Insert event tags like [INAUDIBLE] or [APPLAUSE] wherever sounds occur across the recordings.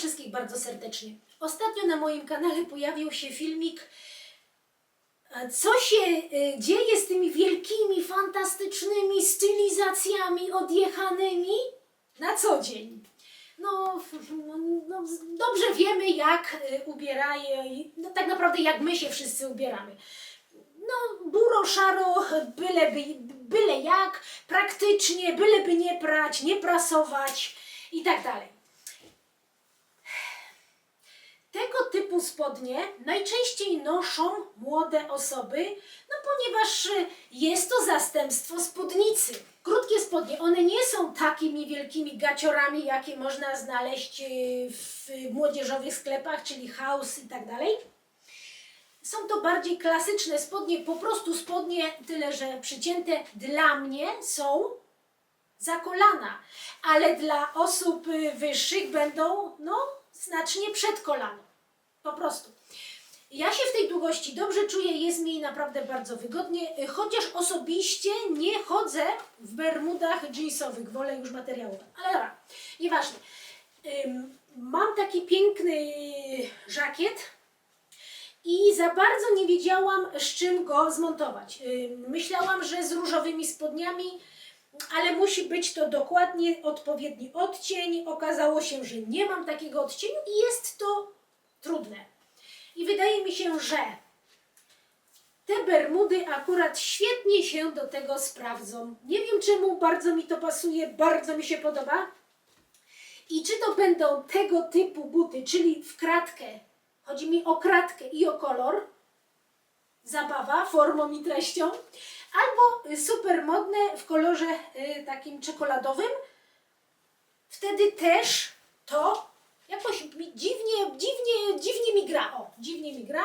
wszystkich bardzo serdecznie. Ostatnio na moim kanale pojawił się filmik, e, co się e, dzieje z tymi wielkimi, fantastycznymi stylizacjami odjechanymi na co dzień. No, no, no dobrze wiemy, jak e, ubierają, no tak naprawdę jak my się wszyscy ubieramy. No, buro, szaro, byleby, byle jak, praktycznie, byleby nie prać, nie prasować i tak dalej. Tego typu spodnie najczęściej noszą młode osoby, no ponieważ y, jest to zastępstwo spódnicy. Krótkie spodnie, one nie są takimi wielkimi gaciorami, jakie można znaleźć y, w młodzieżowych sklepach, czyli house i tak dalej. Są to bardziej klasyczne spodnie, po prostu spodnie, tyle że przycięte dla mnie są za kolana, ale dla osób y, wyższych będą no, znacznie przed kolano. Po prostu. Ja się w tej długości dobrze czuję, jest mi naprawdę bardzo wygodnie, y, chociaż osobiście nie chodzę w bermudach jeansowych, wolę już materiałowe. Ale dobra, nieważne. Mam taki piękny żakiet, i za bardzo nie wiedziałam, z czym go zmontować. Myślałam, że z różowymi spodniami, ale musi być to dokładnie odpowiedni odcień. Okazało się, że nie mam takiego odcieniu i jest to trudne. I wydaje mi się, że te bermudy akurat świetnie się do tego sprawdzą. Nie wiem czemu, bardzo mi to pasuje, bardzo mi się podoba. I czy to będą tego typu buty, czyli w kratkę, chodzi mi o kratkę i o kolor, zabawa formą i treścią, albo super modne w kolorze y, takim czekoladowym. Wtedy też to jakoś mi dziwnie, dziwnie, dziwnie mi gra. O, dziwnie mi gra.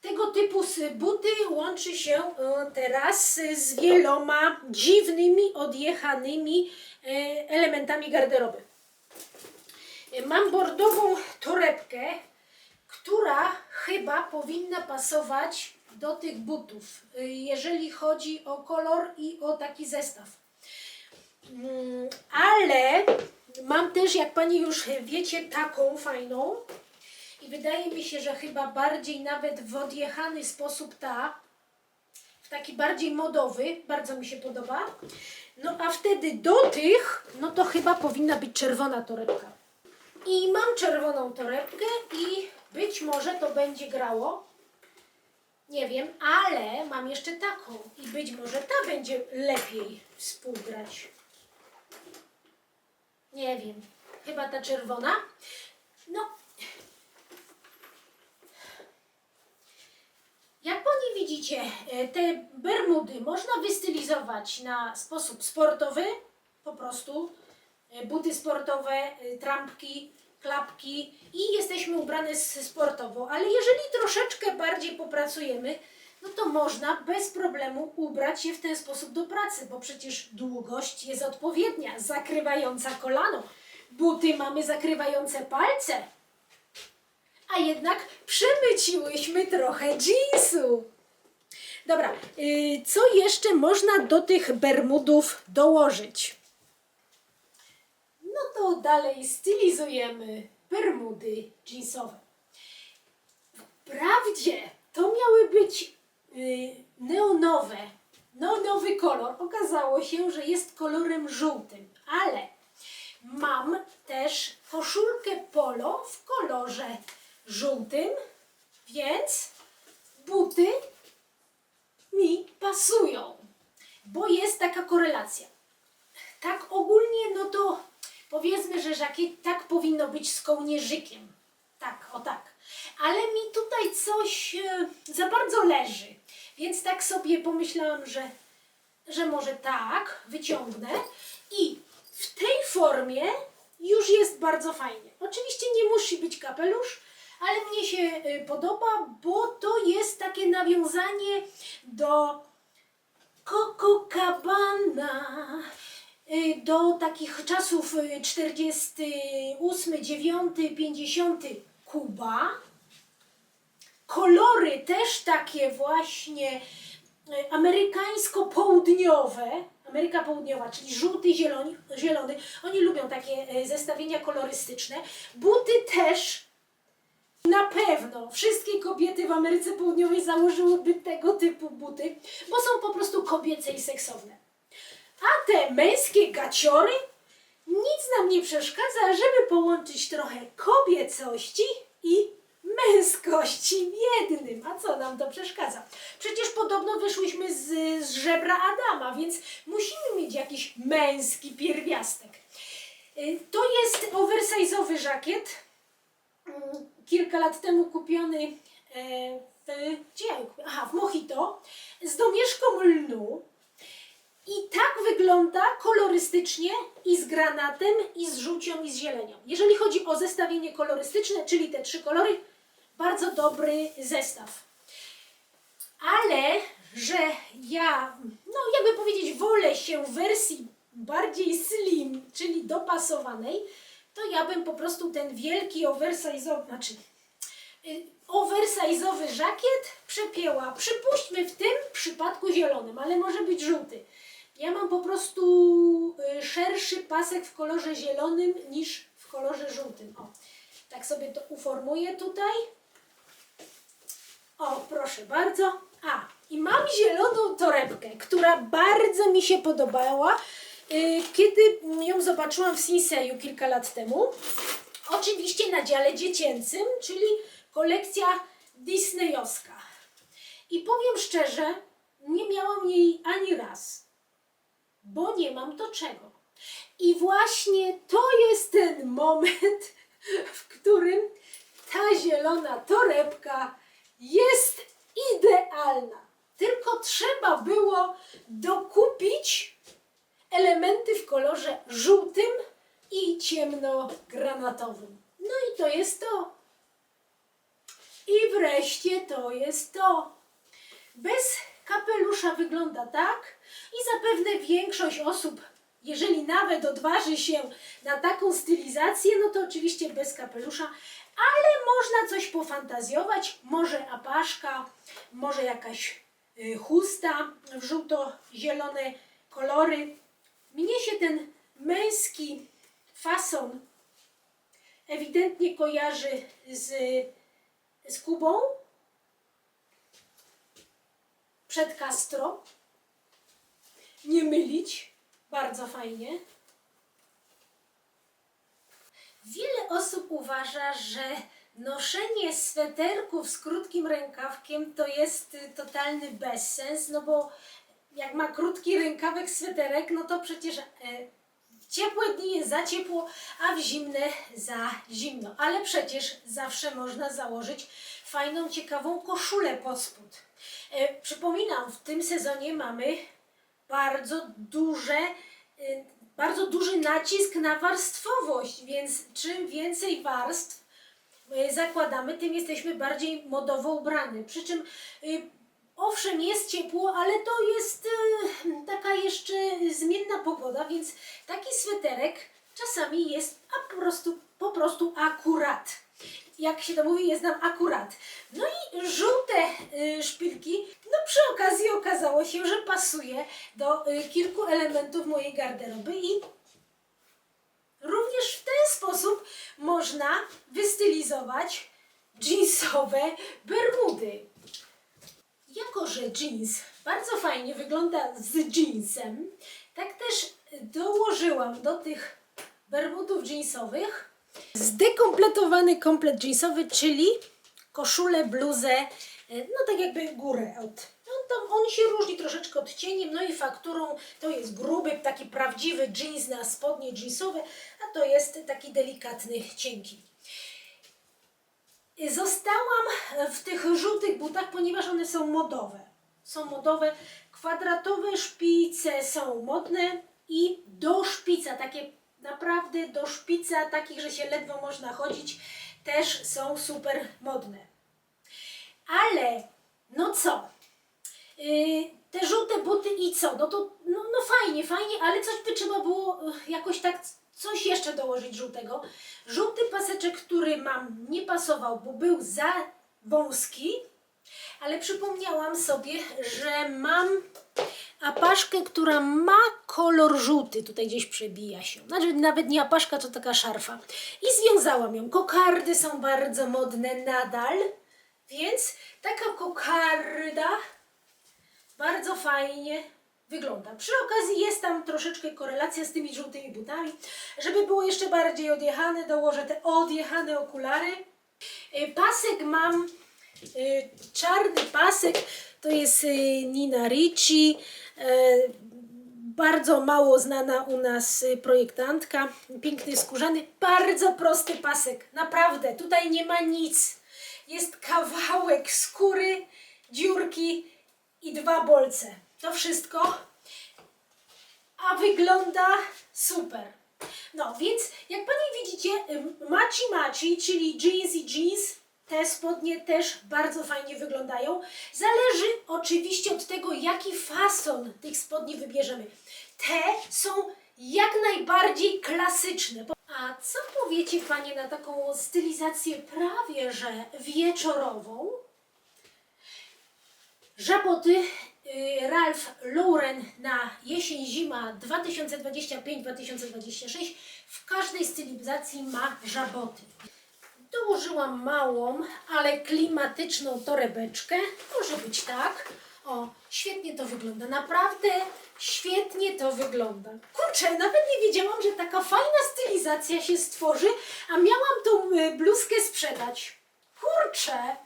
Tego typu buty łączy się e, teraz z wieloma dziwnymi, odjechanymi e, elementami garderoby. Mam bordową torebkę, która chyba powinna pasować do tych butów, e, jeżeli chodzi o kolor i o taki zestaw. Mm, Ale mam też, jak Pani już wiecie, taką fajną. I wydaje mi się, że chyba bardziej nawet w odjechany sposób ta, w taki bardziej modowy, bardzo mi się podoba. No a wtedy do tych, no to chyba powinna być czerwona torebka. I mam czerwoną torebkę i być może to będzie grało. Nie wiem, ale mam jeszcze taką i być może ta będzie lepiej współgrać. Nie wiem, chyba ta czerwona. No, Jak Pani widzicie, e, te bermudy można wystylizować na sposób sportowy, po prostu e, buty sportowe, e, trampki, klapki i jesteśmy ubrane sportowo, ale jeżeli troszeczkę bardziej popracujemy, no to można bez problemu ubrać się w ten sposób do pracy, bo przecież długość jest odpowiednia, zakrywająca kolano. Buty mamy zakrywające palce, a jednak przemyciłyśmy trochę jeansu. Dobra, yy, co jeszcze można do tych bermudów dołożyć? No to dalej stylizujemy bermudy jeansowe. Wprawdzie to miały być neonowe, neonowy kolor. Okazało się, że jest kolorem żółtym, ale mam też koszulkę polo w kolorze żółtym, więc buty mi pasują, bo jest taka korelacja. Tak ogólnie, no to powiedzmy, że żakiet tak powinno być z kołnierzykiem. Tak, o tak. Ale mi tutaj coś e, za bardzo leży, więc tak sobie pomyślałam, że, że może tak wyciągnę i w tej formie już jest bardzo fajnie. Oczywiście nie musi być kapelusz, ale mnie się y, podoba, bo to jest takie nawiązanie do Coco Cabana, y, do takich czasów y, 48, 9, 50 Kuba. Kolory też takie właśnie y, amerykańsko-południowe, Ameryka Południowa, czyli żółty, zielony, zielony. Oni lubią takie e, zestawienia kolorystyczne. Buty też na pewno wszystkie kobiety w Ameryce Południowej założyłyby tego typu buty, bo są po prostu kobiece i seksowne. A te męskie gaciory nic nam nie przeszkadza, żeby połączyć trochę kobiecości i męskości w jednym. A co nam to przeszkadza? Przecież podobno wyszłyśmy z, z żebra Adama, więc musimy mieć jakiś męski pierwiastek. Y, To jest oversize'owy żakiet. Mm, Kilka lat temu kupiony e, w, gdzie? Aha, w Mojito z domieszką lnu. I tak wygląda kolorystycznie i z granatem, i z żółcią, i z zielenią. Jeżeli chodzi o zestawienie kolorystyczne, czyli te trzy kolory, bardzo dobry zestaw. Ale, że ja, no jakby powiedzieć, wolę się w wersji bardziej slim, czyli dopasowanej, to ja bym po prostu ten wielki oversize'owy, znaczy y, oversize'owy żakiet przepięła. Przypuśćmy w tym przypadku zielonym, ale może być żółty. Ja mam po prostu y, szerszy pasek w kolorze zielonym niż w kolorze żółtym. O, tak sobie to uformuję tutaj. O, proszę bardzo. A, i mam zieloną torebkę, która bardzo mi się podobała, y, kiedy ją zobaczyłam w Sinseju kilka lat temu. Oczywiście na dziale dziecięcym, czyli kolekcja disneyowska. I powiem szczerze, nie miałam jej ani raz, bo nie mam do czego. I właśnie to jest ten moment, [LAUGHS] w którym ta zielona torebka jest idealna. Tylko trzeba było dokupić elementy w kolorze żółtym i ciemnogranatowym. No i to jest to. I wreszcie to jest to. Bez kapelusza wygląda tak i zapewne większość osób, jeżeli nawet odważy się na taką stylizację, no to oczywiście bez kapelusza, ale można coś pofantazjować, może apaszka, może jakaś y, chusta w żółto-zielone kolory. Mnie się ten męski fason ewidentnie kojarzy z, z Kubą przed Castro. Nie mylić, bardzo fajnie. Wiele osób uważa, że noszenie sweterków z krótkim rękawkiem to jest y, totalny bezsens, no bo jak ma krótki rękawek sweterek, no to przecież e, w ciepłe dni jest za ciepło, a w zimne za zimno. Ale przecież zawsze można założyć fajną, ciekawą koszulę pod spód. E, przypominam, w tym sezonie mamy bardzo duże, y, bardzo duży nacisk na warstwowość, więc czym więcej warstw y, zakładamy, tym jesteśmy bardziej modowo ubrani. Przy czym y, owszem jest ciepło, ale to jest y, taka jeszcze zmienna pogoda, więc taki sweterek czasami jest po prostu, po prostu akurat. Jak się to mówi, jest nam akurat. No i żółte y, szpilki, no przy okazji okazało się, że pasuje do y, kilku elementów mojej garderoby i również w ten sposób można wystylizować jeansowe bermudy. Jako, że jeans bardzo fajnie wygląda z jeansem, tak też dołożyłam do tych bermudów jeansowych zdekompletowany komplet jeansowy, czyli koszulę, bluzę, e, no tak jakby górę od. No tam on się różni troszeczkę odcieniem, no i fakturą to jest gruby, taki prawdziwy jeans na spodnie jeansowe, a to jest taki delikatny, cienki. Zostałam w tych żółtych butach, ponieważ one są modowe. Są modowe, kwadratowe szpice są modne i do szpica, takie naprawdę do szpica, takich, że się ledwo można chodzić, też są super modne. Ale, no co? Yy, te żółte buty i co? No to no, no fajnie, fajnie, ale coś by trzeba było yy, jakoś tak coś jeszcze dołożyć żółtego. Żółty paseczek, który mam, nie pasował, bo był za wąski, ale przypomniałam sobie, że mam apaszkę, która ma kolor żółty. Tutaj gdzieś przebija się. Znaczy nawet nie apaszka, to taka szarfa. I związałam ją. Kokardy są bardzo modne nadal, więc taka kokarda bardzo fajnie wygląda. Przy okazji jest tam troszeczkę korelacja z tymi żółtymi butami. Żeby było jeszcze bardziej odjechane, dołożę te odjechane okulary. Y, Pasek mam y, czarny pasek, to jest y, Nina Ricci, bardzo mało znana u nas y, projektantka, piękny skórzany, bardzo prosty pasek, naprawdę, tutaj nie ma nic. Jest kawałek skóry, dziurki i dwa bolce. To wszystko, a wygląda super. No, więc jak Pani widzicie, ym, maci maci, czyli jeans i jeans, te spodnie też bardzo fajnie wyglądają. Zależy oczywiście od tego, jaki fason tych spodni wybierzemy. Te są jak najbardziej klasyczne. A co powiecie Panie na taką stylizację prawie że wieczorową? Żaboty Ralph Lauren na jesień-zima 2025-2026 w każdej stylizacji ma żaboty. Dołożyłam małą, ale klimatyczną torebeczkę. Może być tak. O, świetnie to wygląda. Naprawdę świetnie to wygląda. Kurczę, nawet nie wiedziałam, że taka fajna stylizacja się stworzy, a miałam tą y, bluzkę sprzedać. Kurczę,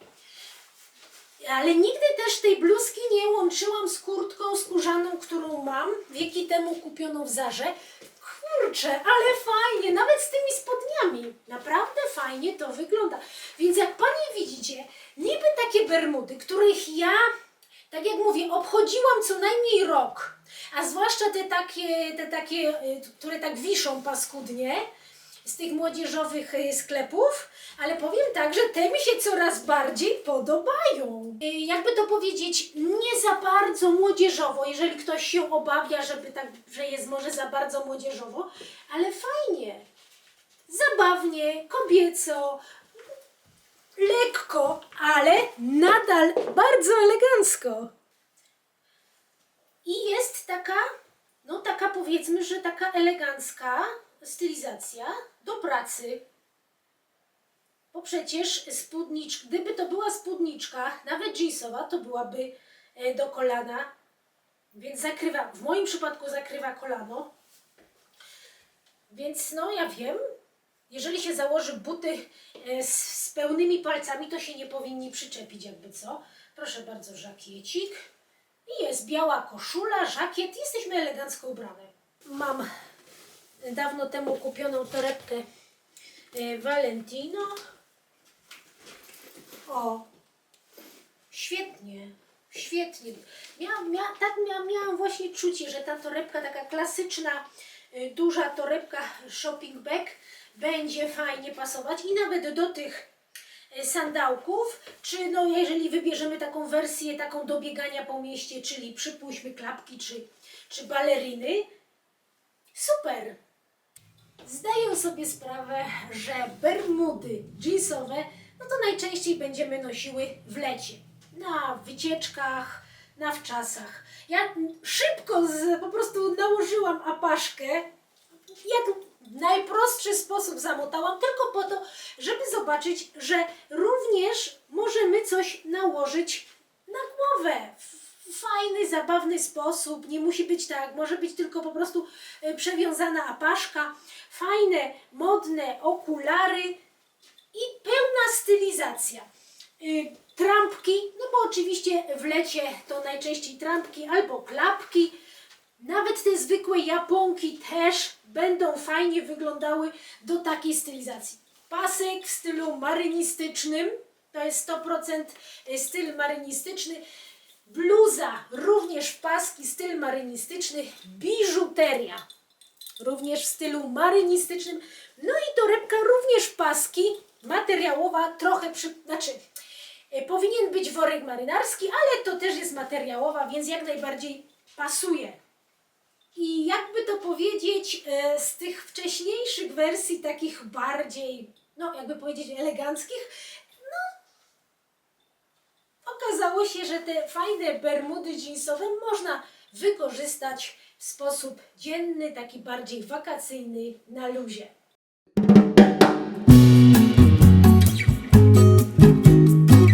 ale nigdy też tej bluzki nie łączyłam z kurtką skórzaną, którą mam, wieki temu kupioną w Zarze. Kurczę, ale fajnie, nawet z tymi spodniami. Naprawdę fajnie to wygląda. Więc jak Panie widzicie, niby takie bermudy, których ja, tak jak mówię, obchodziłam co najmniej rok, a zwłaszcza te takie, te takie, y, które tak wiszą paskudnie, z tych młodzieżowych y, sklepów, ale powiem tak, że te mi się coraz bardziej podobają. Y, Jakby to powiedzieć, nie za bardzo młodzieżowo, jeżeli ktoś się obawia, żeby tak, że jest może za bardzo młodzieżowo, ale fajnie, zabawnie, kobieco, lekko, ale nadal bardzo elegancko. I jest taka, no taka powiedzmy, że taka elegancka stylizacja do pracy. Bo przecież spódniczka, gdyby to była spódniczka, nawet jeansowa, to byłaby e, do kolana, więc zakrywa, w moim przypadku zakrywa kolano. Więc no ja wiem, jeżeli się założy buty e, z, z pełnymi palcami, to się nie powinni przyczepić jakby co. Proszę bardzo, żakiecik. I jest biała koszula, żakiet, jesteśmy elegancko ubrane. Mam dawno temu kupioną torebkę e, Valentino. O, świetnie, świetnie. Miałam, mia, tak mia, miałam właśnie czucie, że ta torebka, taka klasyczna, y, duża torebka shopping bag będzie fajnie pasować i nawet do tych y, sandałków, czy no jeżeli wybierzemy taką wersję taką do biegania po mieście, czyli przypuśćmy klapki czy, czy baleriny, super. Zdaję sobie sprawę, że bermudy jeansowe, no to najczęściej będziemy nosiły w lecie, na wycieczkach, na wczasach. Ja szybko z, po prostu nałożyłam apaszkę, jak najprostszy sposób zamotałam, tylko po to, żeby zobaczyć, że również możemy coś nałożyć na głowę. Fajny, zabawny sposób. Nie musi być tak, może być tylko po prostu y, przewiązana apaszka, fajne, modne okulary i pełna stylizacja. Y, Trampki, no bo oczywiście w lecie to najczęściej trampki albo klapki. Nawet te zwykłe japonki też będą fajnie wyglądały do takiej stylizacji. Pasek w stylu marynistycznym, to jest 100% styl marynistyczny. Bluza, również w paski, styl marynistyczny. Biżuteria, również w stylu marynistycznym. No i torebka również w paski, materiałowa, trochę przy... Znaczy, e, powinien być worek marynarski, ale to też jest materiałowa, więc jak najbardziej pasuje. I jakby to powiedzieć, e, z tych wcześniejszych wersji, takich bardziej, no jakby powiedzieć, eleganckich, okazało się, że te fajne bermudy jeansowe można wykorzystać w sposób dzienny, taki bardziej wakacyjny, na luzie.